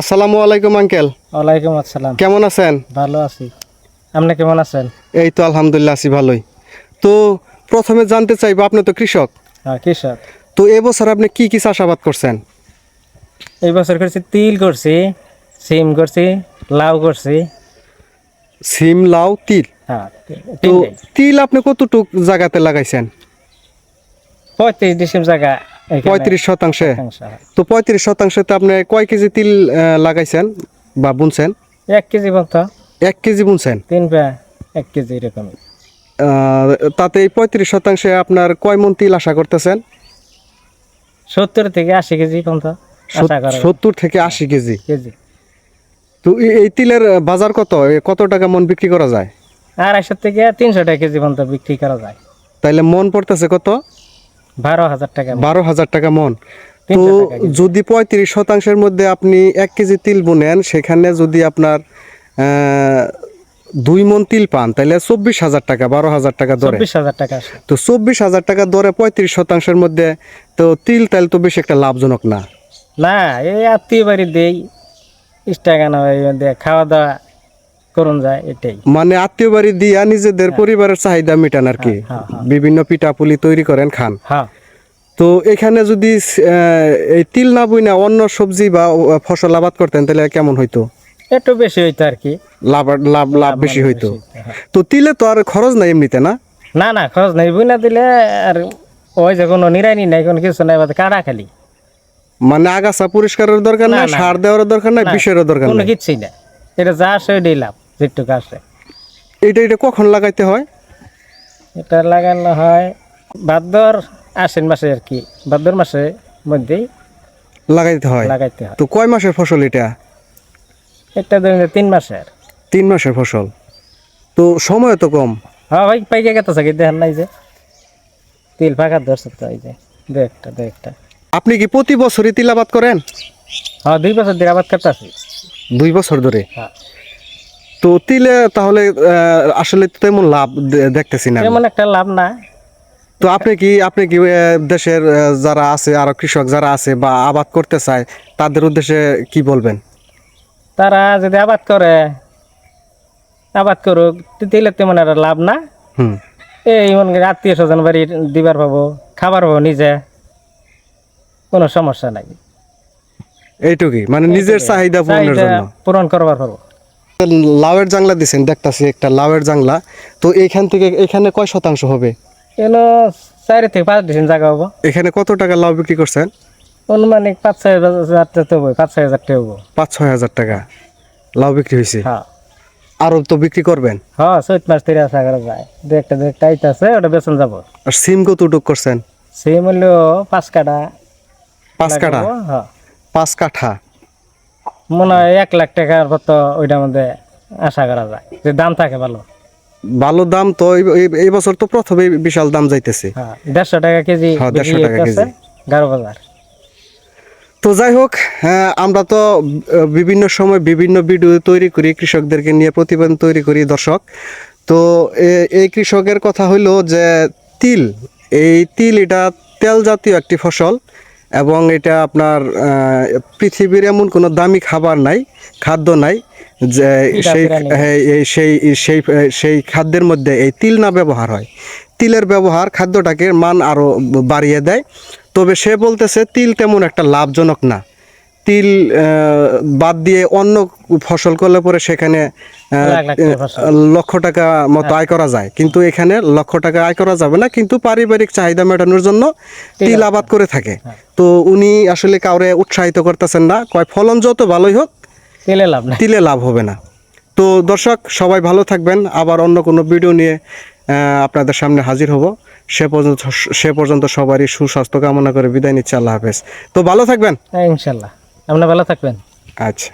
আসসালামু আলাইকুম আঙ্কেল। ওয়ালাইকুম আসসালাম। কেমন আছেন? ভালো আছি। আপনি কেমন আছেন? এই তো আলহামদুলিল্লাহ আছি ভালোই। তো প্রথমে জানতে চাইব আপনি তো কৃষক। হ্যাঁ কৃষক। তো এবছর আপনি কি কি চাষাবাদ করছেন? এই বছর করছি তিল করছি সিম করছি লাউ করছি। সিম লাউ তিল? হ্যাঁ তো তিল আপনি কতটুক জায়গাতে লাগাইছেন? পঁয়ত্রিশ ডিসেম্বর জায়গা পঁয়ত্রিশ শতাংশে। হ্যাঁ। তো পঁয়ত্রিশ শতাংশতে আপনি কয় কেজি তিল লাগাইছেন বা বুনছেন? এক কেজি মতো এক কেজি বুনছেন? তিন পা এক কেজি এরকম তাতে এই পঁয়ত্রিশ শতাংশে আপনার কয় মন তিল আশা করতেছেন? সত্তর থেকে আশি কেজি পর্যন্ত। সত্তর থেকে আশি কেজি? কেজি। তো এই- এই তিলের বাজার কত? কত টাকা মন বিক্রি করা যায়? আড়াইশো থেকে তিনশো টাকা কেজি পর্যন্ত বিক্রি করা যায়। তাইলে মন পড়তেছে কত? বারো হাজার টাকা বারো হাজার টাকা মন। তো। যদি পঁয়ত্রিশ শতাংশের মধ্যে আপনি এক কেজি তিল বুনেন সেখানে যদি আপনার দুই মন তিল পান তাহলে চব্বিশ হাজার টাকা বারো হাজার টাকা হাজার টাকা তো চব্বিশ হাজার টাকা ধরে পঁয়ত্রিশ শতাংশের মধ্যে তো তিল তাহলে তো বেশি একটা লাভজনক না। না এই আত্মীয় বাড়ি দেই ইস্টাগানা খাওয়া দাওয়া। করুন যায় এটাই। মানে আত্মীয় বাড়ি দিয়া নিজেদের পরিবারের চাহিদা মেটান আর কি? হ্যাঁ, হ্যাঁ। বিভিন্ন পিঠাপুলি তৈরি করেন খান। হ্যাঁ। তো এখানে যদি এই তিল না বুই না অন্য সবজি বা ফসল আবাদ করতেন তাহলে কেমন হইতো? একটু বেশি হইতো আর কি। লাভ লাভ লাভ বেশি হইতো। হ্যাঁ। তো তিলে তো আর খরচ নাই এমনিতে না? না না খরচ নাই। বুনা দিলে আর ওই যে কোনো নিরানি নাই কোনো কিছু নাই কাটা খালি। মানে আগাছা পরিষ্কারের দরকার না, নাই সার দেওয়ার দরকার নাই না, বিষেরও দরকার নাই? কিছুই না এটা যা আসে ওইটাই লাভ। যেটুকু আসে এটা এটা কখন লাগাইতে হয়? এটা লাগানো হয় ভাদ্র আশ্বিন মাসে আর কি। ভাদ্র মাসের মধ্যেই লাগাইতে হয়? লাগাইতে হয়। তো কয় মাসের ফসল এটা? এটা ধরুন তিন মাসের। তিন মাসের ফসল। তো সময় তো কম। হ্যাঁ ভাই পাইকে গেছে কি? দেখেন নাই যে। তিল ফাঁকা ধরছে তো এই যে। দু একটা দু একটা। আপনি কি প্রতি বছরই তিল আবাদ করেন? হ্যাঁ দুই বছর ধরে আবাদ করতে আছি দুই বছর ধরে? হ্যাঁ। তো তিলে তাহলে আসলে তেমন লাভ দেখতেছি না তেমন একটা লাভ না। তো আপনি কি আপনি কি দেশের যারা আছে আরও কৃষক যারা আছে বা আবাদ করতে চায় তাদের উদ্দেশ্যে কি বলবেন? তারা যদি আবাদ করে আবাদ করুক দিলে তেমন একটা লাভ না। হুম। এই মন আত্মীয় স্বজন বাড়ি দিবার পাবো খাবার পাবো নিজে কোনো সমস্যা নাই। এইটুকুই মানে নিজের চাহিদা পূরণের জন্য। পূরণ করবার পাবো। লাউয়ের জাংলা দিছেন দেখতাছি একটা লাউয়ের জাংলা। তো এখান থেকে এখানে কয় শতাংশ হবে? এলো চারি থেকে পাঁচ ডিসেন জায়গা হব। এখানে কত টাকা লাউ বিক্রি করছেন? অনুমানিক পাঁচ ছয় হাজার টাকা হব পাঁচ ছয় হাজার টাকা হব। পাঁচ ছয় হাজার টাকা লাউ বিক্রি হয়েছে হ্যাঁ। আরও তো বিক্রি করবেন? হ্যাঁ চৈত মাস থেকে আশা করা যায়। দু একটা দু একটা আইতে আছে ওটা বেতন যাব। আর সিম কত কতটুক করছেন? সিম মূল্য পাঁচ কাটা পাঁচ কাঠা লাগাবো, হ্যাঁ। পাঁচ কাঠা। মনে হয় এক লাখ টাকার মতো ওইটার মধ্যে আশা করা যায় যে দাম থাকে ভালো। ভালো দাম তো এই- বছর তো প্রথমে বিশাল দাম যাইতেছে। হ্যাঁ দেড়শো টাকা কেজি হ্যাঁ, 150 টাকা কেজি। গারো বাজার। তো যাই হোক হ্যাঁ, আমরা তো বিভিন্ন সময় বিভিন্ন ভিডিও তৈরি করি কৃষকদেরকে নিয়ে প্রতিবেদন তৈরি করি দর্শক। তো এই কৃষকের কথা হইল যে তিল এই তিল এটা তেল জাতীয় একটি ফসল। এবং এটা আপনার পৃথিবীর এমন কোনো দামি খাবার নাই খাদ্য নাই যে সেই। হ্যাঁ, এই সেই সেই সেই খাদ্যের মধ্যে এই তিল না ব্যবহার হয়। তিলের ব্যবহার খাদ্যটাকে মান আরও বাড়িয়ে দেয়। তবে সে বলতেছে তিল তেমন একটা লাভজনক না। তিল বাদ দিয়ে অন্য ফসল করলে পরে সেখানে লক্ষ টাকা মতো আয় করা যায়। কিন্তু এখানে লক্ষ টাকা আয় করা যাবে না কিন্তু পারিবারিক চাহিদা মেটানোর জন্য তিল আবাদ করে থাকে। তো উনি আসলে কাউরে উৎসাহিত করতেছেন না কয় ফলন যত ভালোই হোক তেলে লাভ তিলে লাভ হবে না। তো দর্শক সবাই ভালো থাকবেন। আবার অন্য কোনো ভিডিও নিয়ে আপনাদের সামনে হাজির হব। সে পর্যন্ত সে পর্যন্ত সবারই সুস্বাস্থ্য কামনা করে বিদায় নিচ্ছে। আল্লাহ হাফেজ। তো ভালো থাকবেন। হ্যাঁ, ইনশাল্লাহ। আপনি ভালো থাকবেন। আচ্ছা।